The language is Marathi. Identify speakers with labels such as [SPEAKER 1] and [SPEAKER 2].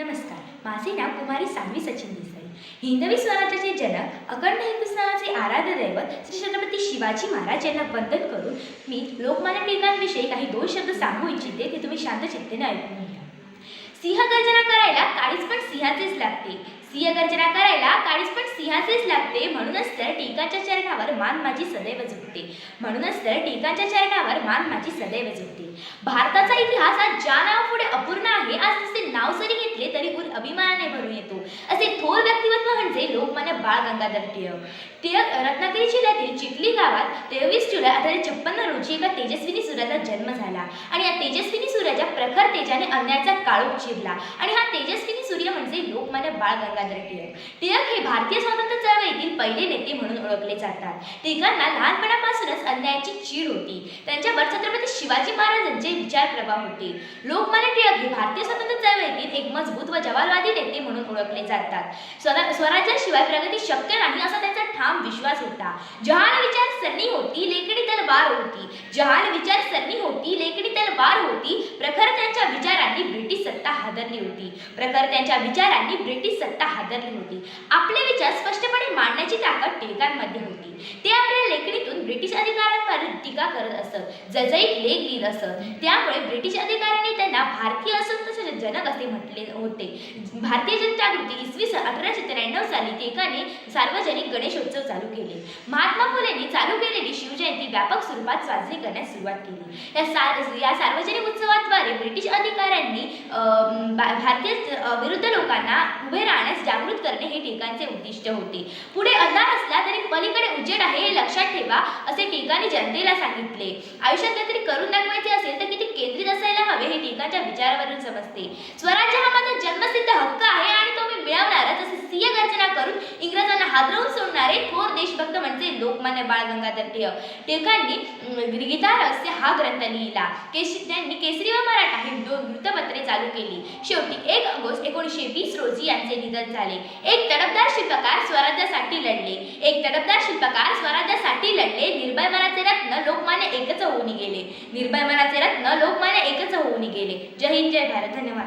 [SPEAKER 1] नमस्कार. माझे नाव कुमारी सान्वी सचिन देसाई. हिंदवी स्वराज्याचे जनक अखंड हिंदुस्थानाचे आराध्य दैवत श्री छत्रपती शिवाजी महाराज यांना वंदन करून मी लोकमान्य टिळकांविषयी काही दोन शब्द सांगू इच्छिते ते तुम्ही शांत चित्तेने ऐकून घ्या. सिंह गर्जना करायला काळीच पण सिंहाचेच लागते. सिंह गर्जना करायला काळीच पण सिंहाचेच लागते म्हणूनच तर टीकाच्या चरणावर मान माझी सदैव झुकते म्हणूनच तर टिकाच्या चरणावर मान माझी सदैव झुकते भारताचा इतिहास आज ज्या नावापुढे अपूर्ण आहे आज तसे नाव जरी घेतले तरी उर अभिमानाने भरून येतो. असे थोर व्यक्तिमत्व म्हणजे लोकमान्य बाळ गंगाधर टिळक. टिळक रत्नागिरी जिल्ह्यातील चिखली गावात तेवीस जुलै अठराशे छप्पन्न रोजी एका तेजस्विनी सूर्याचा जन्म झाला. आणि या तेजस्विनी सूर्याच्या प्रखर तेजाने अन्यायाचा काळोख चिरला आणि हा तेजस्विनी सूर्य म्हणजे लोकमान्य बाळ गंगाधर टिळक. टिळक हे भारतीय स्वातंत्र्य चळवळीतील पहिले नेते म्हणून ओळखले जातात. तिघांना लहानपणापासूनच अन्यायाची चीड होती. त्यांच्यावर छत्रपती शिवाजी महाराजांचे विचार प्रभाव होते. लोकमान्य टिळक हे भारतीय स्वातंत्र्य चळवळीतील एक मजबूत व जवालवादी नेते म्हणून ओळखले जातात. स्वरा स्वराज्याशिवाय प्रगती शक्य नाही असा त्यांचा ठाम विश्वास होता. जहान विचार सरणी होती लेकडी तलवार होती. जहान विचार सरणी होती लेकडी तलवार होती. प्रखर त्यांच्या विचारांनी हादरली होती. प्रखर त्यांच्या विचारांनी ब्रिटिश सत्ता हादरली होती. आपले विचार स्पष्टपणे मांडण्याची ताकद टिळकांमध्ये होती. ते आपल्या लेखणीतून ब्रिटिश अधिकाऱ्यांवर टीका करत असत. जजईत लेख लिहित असत. त्यामुळे ब्रिटिश अधिकाऱ्यांनी त्यांना भारतीय असंतोषाचे जनक असे म्हटले होते. भारतीय जनजागृती इसवी सन अठराशे त्र्याण्णव साली टिळकाने सार्वजनिक गणेशोत्सव चालू केले. महात्मा फुलेंनी चालू केलेली शिवजयंती व्यापक स्वरूपात साजरी करण्यास सुरुवात केली. या सार्वजनिक उत्सवात ब्रिटिश अधिकाऱ्यांनी अं, भा- भारतीय विरुद्ध लोकांना उभे राहण्यास जागृत करणे हे टिळकांचे उद्दिष्ट होते. पुढे अंधार असला तरी पलीकडे उजेड आहे हे लक्षात ठेवा असे टिळकांनी जनतेला सांगितले. आयुष्यात काहीतरी करून दाखवायचे असेल तर किती केंद्रित असायला हवे हे टिळकांच्या विचारावरून समजते. स्वराज्य हा माझा जन्मसिद्ध हक्क आहे आणि तो मी मिळवणारच असे सिंह गर्जना करून इंग्रजांना हादरवून सोडणारे थोर देशभक्त म्हणजे लोकमान्य बाळ गंगाधर टिळक. टिळकांनी गीता रहस्य हा ग्रंथ लिहिला. केश त्यांनी केसरी व मराठा ही दोन वृत्तपत्रे चालू केली. शेवटी एक ऑगस्ट एकोणीसशे वीस रोजी यांचे निधन झाले. एक तडफदार शिल्पकार स्वराज्यासाठी लढले. एक तडफदार शिल्पकार स्वराज्यासाठी लढले. निर्भय मनाचे रत्न लोकमान्य एकच होऊन गेले. निर्भय मनाचे रत्न लोकमान्य एकच होऊन गेले. जय हिंद जय भारत. धन्यवाद.